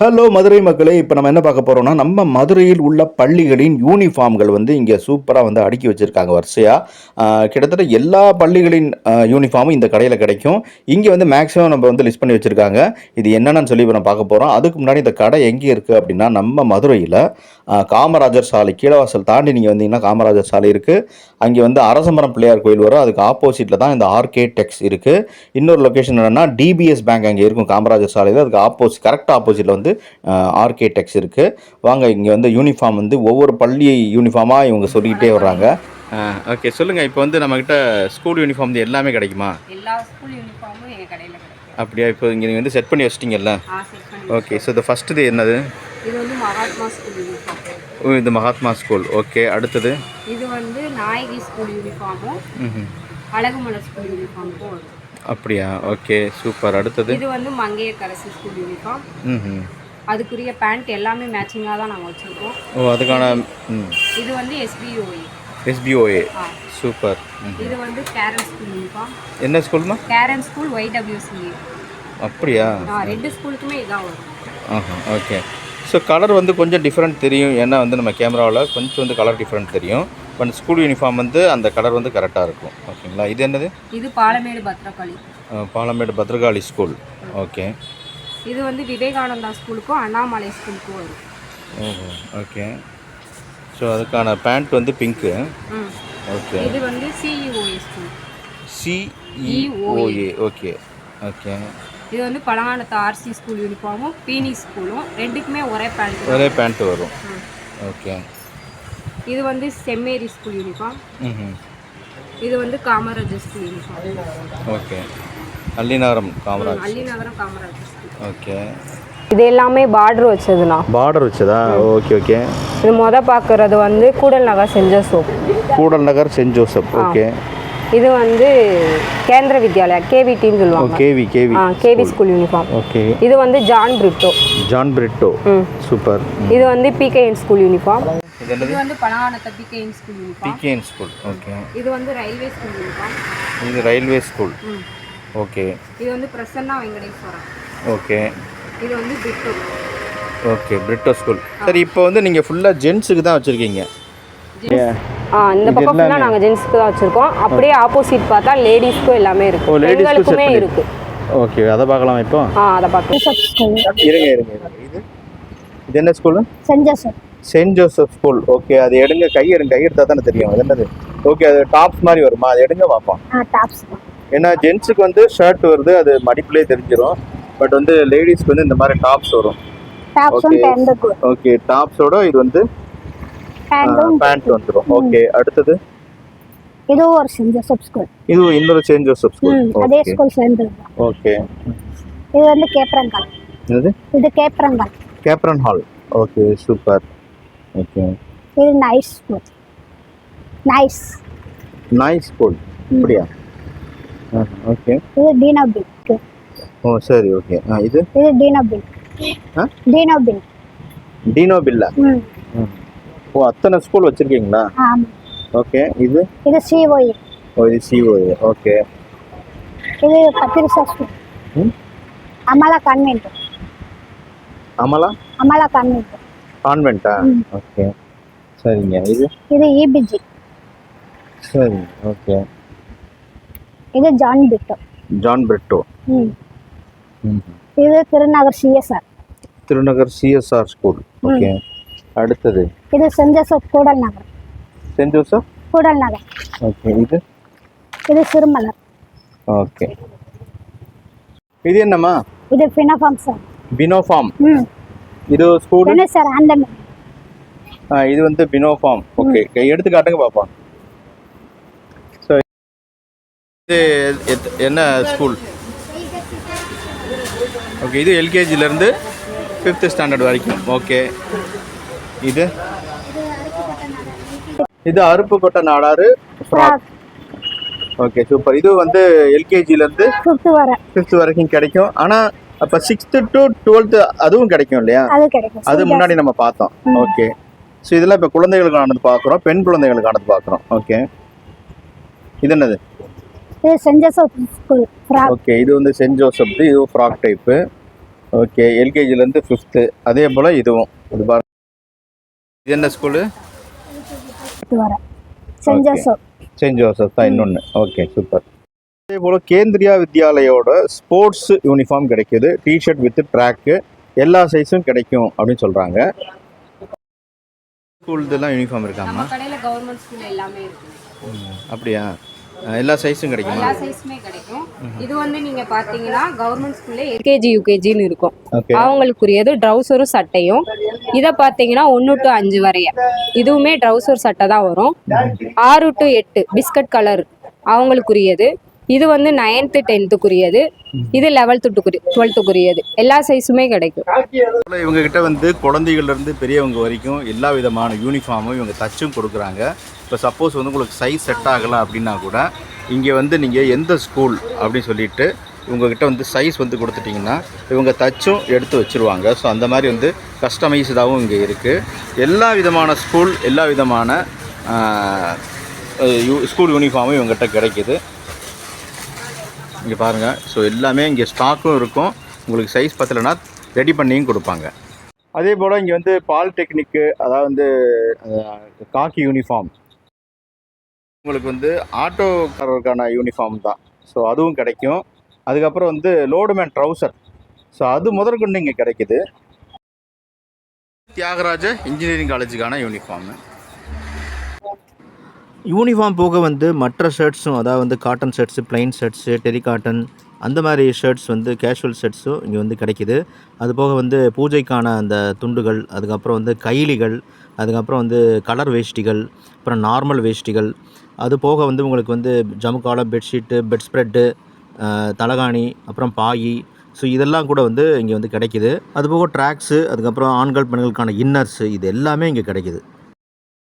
Hello Madurai மக்களே இப்போ நம்ம என்ன பார்க்க போகிறோம்னா நம்ம மதுரையில் உள்ள பள்ளிகளின் யூனிஃபார்ம்கள் வந்து இங்கே சூப்பராக வந்து அடுக்கி வச்சுருக்காங்க வரிசையாக கிட்டத்தட்ட எல்லா பள்ளிகளின் யூனிஃபார்மும் இந்த கடையில் கிடைக்கும். இங்கே வந்து மேக்ஸிமம் நம்ம வந்து லிஸ்ட் பண்ணி வச்சுருக்காங்க. இது என்னென்னு சொல்லி இப்போ நம்ம பார்க்க போகிறோம் அதுக்கு முன்னாடி இந்த கடை எங்கே இருக்குது அப்படின்னா நம்ம மதுரையில் காமராஜர் சாலை கீழவாசல் தாண்டி நீங்கள் வந்தீங்கன்னா காமராஜர் சாலை இருக்குது அங்கே வந்து அரசமரம் பிள்ளையார் கோயில் வரும். அதுக்கு ஆப்போசிட்டில் தான் இந்த ஆர்கே டெக்ஸ் இருக்குது இன்னொரு லொக்கேஷன் என்னென்னா டிபிஎஸ் பேங்க் அங்கே இருக்கும் காமராஜர் சாலையில். அதுக்கு ஆப்போசிட் கரெக்டாக ஆப்போசிட்டில் வந்து ஆர்கே டெக்ஸ் இருக்குது வாங்க இங்கே வந்து யூனிஃபார்ம் வந்து ஒவ்வொரு பள்ளி யூனிஃபார்மாக இவங்க சொல்லிக்கிட்டே வர்றாங்க. ஓகே சொல்லுங்கள் இப்போ வந்து நம்மக்கிட்ட ஸ்கூல் யூனிஃபார்ம் வந்து எல்லாமே கிடைக்குமா? எல்லா ஸ்கூல் யூனிஃபார்மும் எங்கள் கடையில் கிடைக்கும். அப்படியா? இப்போ இங்கே நீங்கள் வந்து செட் பண்ணி வச்சிட்டிங்கல்ல? ஓகே ஸோ இது ஃபஸ்ட்டு என்னது? இது வந்து மகாத்மா ஸ்கூல் யூனிஃபார்ம் இது மகாத்மா ஸ்கூல் ஓகே அடுத்தது? இது வந்து நாயகி ஸ்கூல் யூனிஃபார்மும். அழகுமலர் ஸ்கூல் யூனிஃபார்முக்கும் அப்படியா? ஓகே சூப்பர் அடுத்தது? இது வந்து மங்கையரசி ஸ்கூல் யூனிஃபார்ம் ம் அதுக்குரிய பேண்ட் எல்லாமே மேட்சிங்காக தான் நாங்கள் வச்சுருக்கோம். ஓ அதுக்கான இது வந்து எஸ்பிஓஏ ஆ. சூப்பர். இது வந்து கேரன் ஸ்கூல் யூனிஃபார்ம் என்ன ஸ்கூல்மா கேரன் ஸ்கூல் ஒய்டபிள்யூசிஏ அப்படியா? ரெண்டு ஸ்கூலுக்குமே இதான் வரும். ஆஹா ஓகே ஸோ கலர் வந்து கொஞ்சம் டிஃப்ரெண்ட் தெரியும். ஏன்னா வந்து நம்ம கேமராவில் கொஞ்சம் வந்து கலர் டிஃப்ரெண்ட் தெரியும். பட் ஸ்கூல் யூனிஃபார்ம் வந்து அந்த கலர் வந்து கரெக்டாக இருக்கும். ஓகேங்களா இது என்னது? இது பாலமேடு பத்ரகாளி. பாலமேடு பத்ரகாளி ஸ்கூல் ஓகே இது வந்து விவேகானந்தா ஸ்கூலுக்கும் அண்ணாமலை ஸ்கூலுக்கும் வரும். ஓகே. ஸோ அதுக்கான பேண்ட் வந்து பிங்க்கு ஓகே. இது வந்து CEOA school CEOA okay okay. இது வந்து பழங்காலத்து ஆர்சி ஸ்கூல் யூனிஃபார்மும் பீனி ஸ்கூலும் ரெண்டுக்குமே ஒரே பேண்ட் ஒரே பேண்ட்டு வரும். ஓகே. இது வந்து செம்மேரி ஸ்கூல் யூனிஃபார்ம் இது வந்து காமராஜர் ஸ்கூல் யூனிஃபார்ம் ஓகே. அல்லினாரம் காமராஜ். ஓகே. இது எல்லாமே பார்டர் வச்சதுண்ணா. பார்டர் வச்சதா? Okay okay. இது மொத பார்க்குறது வந்து கூடல் நகர் செஞ்ச soap Koodal Nagar saint Joseph. Okay. இது வந்து கேந்திர வித்யாலயா கேவி டீம் சொல்லுவாங்க. KV KV. KV school. Uniform. Okay. இது வந்து John Britto. John Britto. Super. இது வந்து பிகேஎன் ஸ்கூல் யூனிஃபார்ம். இது வந்து பழங்காலத்து PKN school uniform. PKN school. Okay. இது வந்து ரயில்வே ஸ்கூல் யூனிஃபார்ம். இது ரயில்வே ஸ்கூல். ம். ஓகே. இது வந்து பிரசன்னா வெங்கடேஸ்வரா ஓகே. இது வந்து பிட்டோ ஓகே பிரிட்டோ ஸ்கூல். சரி இப்போ வந்து நீங்கள் ஃபுல்லாக ஜென்ஸுக்கு தான் வச்சுருக்கீங்க. ஆ இந்த பக்கம் ஃபுல்லாக நாங்கள் ஜென்ஸ்க்கு தான் வச்சுருக்கோம். அப்படியே ஆப்போசிட் பார்த்தா லேடிஸ்க்கும் எல்லாமே ஓ இருக்கு லேடிஸ்க்கு பெண்களுக்குமே இருக்கு. ஓகே அதை பார்க்கலாம் இப்போ? ஆ அதை பார்க்கலாம். இருங்க இருங்க இது? இது என்ன school saint Joseph saint Joseph school okay அது எடுங்க. கை எடுங்க. கை எடுத்தா தானே தெரியும். அது என்னது? ஓகே அது டாப்ஸ் மாதிரி வருமா? அது எடுங்க பார்ப்போம். ஆ டாப்ஸ் ஏன்னா ஜென்ஸுக்கு வந்து ஷர்ட் வருது அது மடிப்புலேயே தெரிஞ்சிடும் பட் வந்து லேடிஸ்க்கு வந்து இந்த மாதிரி டாப்ஸ் வரும். ஓகே டாப்ஸோட இது வந்து பேண்ட் வந்துடும் ஓகே அடுத்தது? இதுவும் ஒரு சென்ட் ஜோசப் ஸ்கூல் இது இன்னொரு சென்ட் ஜோசப் ஸ்கூல் ம் அதே ஸ்கூல் சேர்ந்தது தான் ஓகே இது வந்து கேப்ரங்கால் என்னது? இது Capron Hall Capron Hall okay super okay இது nice school nice nice school அப்படியா? ஓகே. இது டீனோ பில் ஓ சரி ஓகே. இது? இது டீனோ பில் ஆ? டீனோ பில் டீனோ பில்லா ஓ அத்தனை ஸ்கூல் வச்சுருக்கீங்களா? ஓகே இது? இது சிஓஏ ஓ இது சிஓஏ ஓகே. இது Patricia school. Amala convent Amala? Amala convent கான்வென்ட்டா. Okay. சரிங்க இது? இது E இபிஜி சரி ஓகே. இது ஜான் பிட்டோ ஜான் பிரிட்டோ இது Thirunagar CSR Thirunagar CSR school okay அடுத்தது? இது saint Joseph Koodal Nagar saint Joseph Koodal Nagar okay இது? இது சிறுமலர் ஓகே இது என்னம்மா? இது பினஃபார்ம் சார் பினோஃபார்ம் இது ஸ்கூல் என்ன சார் அந்த இது வந்து பினோஃபார்ம் ஓகே எடுத்து காட்டுங்க பாப்போம் ஸோ இது எத்- என்ன ஸ்கூல் ஓகே இது எல்கேஜிலேருந்து ஃபிஃப்த் ஸ்டாண்டர்ட் வரைக்கும். ஓகே இது? இது Aruppukottai Nadar. Frock okay super இது வந்து எல்கேஜிலேருந்து ஃபிஃப்த் வர. ஃபிஃப்த் வரைக்கும் கிடைக்கும். ஆனால் அப்போ சிக்ஸ்த்து டு டுவெல்த்து அதுவும் கிடைக்கும் இல்லையா? அது முன்னாடி நம்ம பார்த்தோம். ஓகே ஸோ இதெல்லாம் இப்போ குழந்தைகளுக்கானது பார்க்குறோம் பெண் குழந்தைகளுக்கானது பார்க்குறோம். ஓகே இது என்னது? இது saint Joseph school frock. Okay இது வந்து சென்ட் ஜோசப் இது ஃப்ராக் டைப்பு. ஓகே எல்கேஜிலேருந்து ஃபிஃப்த்து அதே போல் இதுவும். இது பாருங்க. இது என்ன school? Send. Joseph. Send Joseph தான் இன்னொன்று ஓகே சூப்பர். அதே போல் கேந்திரியா வித்யாலயோட ஸ்போர்ட்ஸ் யூனிஃபார்ம் கிடைக்குது. டிஷர்ட் வித் ட்ராக்கு எல்லா சைஸும் கிடைக்கும் அப்படின்னு சொல்கிறாங்க ஸ்கூல்தெல்லாம் யூனிஃபார்ம் இருக்காமா? கடையில் கவர்மெண்ட் ஸ்கூல் எல்லாமே இருக்கு. அப்படியா? அஹ் எல்லா சைஸும் கிடைக்குமா? எல்லா சைஸுமே கிடைக்கும். இது வந்து நீங்க பாத்தீங்கன்னா கவர்மெண்ட் ஸ்கூல்ல எல்கேஜி யூகேஜின்னு இருக்கும். அவங்களுக்குரியது ட்ரௌசரும் சட்டையும். இதை பார்த்தீங்கன்னா ஒன்று டு அஞ்சு வரைய. இதுவுமே ட்ரௌசர் சட்டை தான் வரும். ஆறு டு எட்டு பிஸ்கட் கலர் அவங்களுக்குரியது. இது வந்து நைன்த்து டென்த்துக்குரியது இது லெவல்த்து டு டுவெல்த்துக்குரியது எல்லா சைஸுமே கிடைக்கும். இவங்க கிட்ட வந்து குழந்தைகள்லேருந்து பெரியவங்க வரைக்கும் எல்லா விதமான யூனிஃபார்மும் இவங்க தச்சும் கொடுக்குறாங்க. இப்போ சப்போஸ் வந்து உங்களுக்கு சைஸ் செட் ஆகலாம் அப்படின்னா கூட இங்கே வந்து நீங்கள் எந்த ஸ்கூல் அப்படின்னு சொல்லிட்டு இவங்ககிட்ட வந்து சைஸ் வந்து கொடுத்துட்டிங்கன்னா இவங்க தச்சும் எடுத்து வச்சுருவாங்க. ஸோ அந்த மாதிரி வந்து கஸ்டமைஸ்டாகவும் இங்கே இருக்குது எல்லா விதமான ஸ்கூல் எல்லா விதமான யூ- ஸ்கூல் யூனிஃபார்மும் இவங்ககிட்ட கிடைக்கிது. இங்கே பாருங்கள் ஸோ எல்லாமே இங்கே ஸ்டாக்கும் இருக்கும். உங்களுக்கு சைஸ் பத்தலைன்னா ரெடி பண்ணியும் கொடுப்பாங்க. அதே போல் இங்கே வந்து பாலிடெக்னிக்கு அதாவது வந்து காக்கி யூனிஃபார்ம் உங்களுக்கு வந்து ஆட்டோக்காரருக்கான யூனிஃபார்ம் தான். ஸோ அதுவும் கிடைக்கும். அதுக்கப்புறம் வந்து லோடுமேன் ட்ரௌசர் ஸோ அது முதற்கொண்டு இங்கே கிடைக்குது. தியாகராஜ இன்ஜினியரிங் காலேஜுக்கான யூனிஃபார்மு யூனிஃபார்ம் போக வந்து மற்ற ஷர்ட்ஸும் அதாவது வந்து cotton shirts plain shirts terry cotton அந்த மாதிரி ஷர்ட்ஸ் வந்து கேஷுவல் ஷர்ட்ஸும் இங்கே வந்து கிடைக்கிது. அது போக வந்து பூஜைக்கான அந்த துண்டுகள் அதுக்கப்புறம் வந்து கைலிகள் அதுக்கப்புறம் வந்து கலர் வேஷ்டிகள் அப்புறம் நார்மல் வேஷ்டிகள். அது போக வந்து உங்களுக்கு வந்து ஜமுக்கால பெட்ஷீட்டு பெட் ஸ்ப்ரெட்டு தலகாணி அப்புறம் பாயி. ஸோ இதெல்லாம் கூட வந்து இங்கே வந்து கிடைக்கிது. அது போக ட்ராக்ஸு அதுக்கப்புறம் ஆண்கள் பெண்களுக்கான இன்னர்ஸு இது எல்லாமே இங்கே கிடைக்கிது.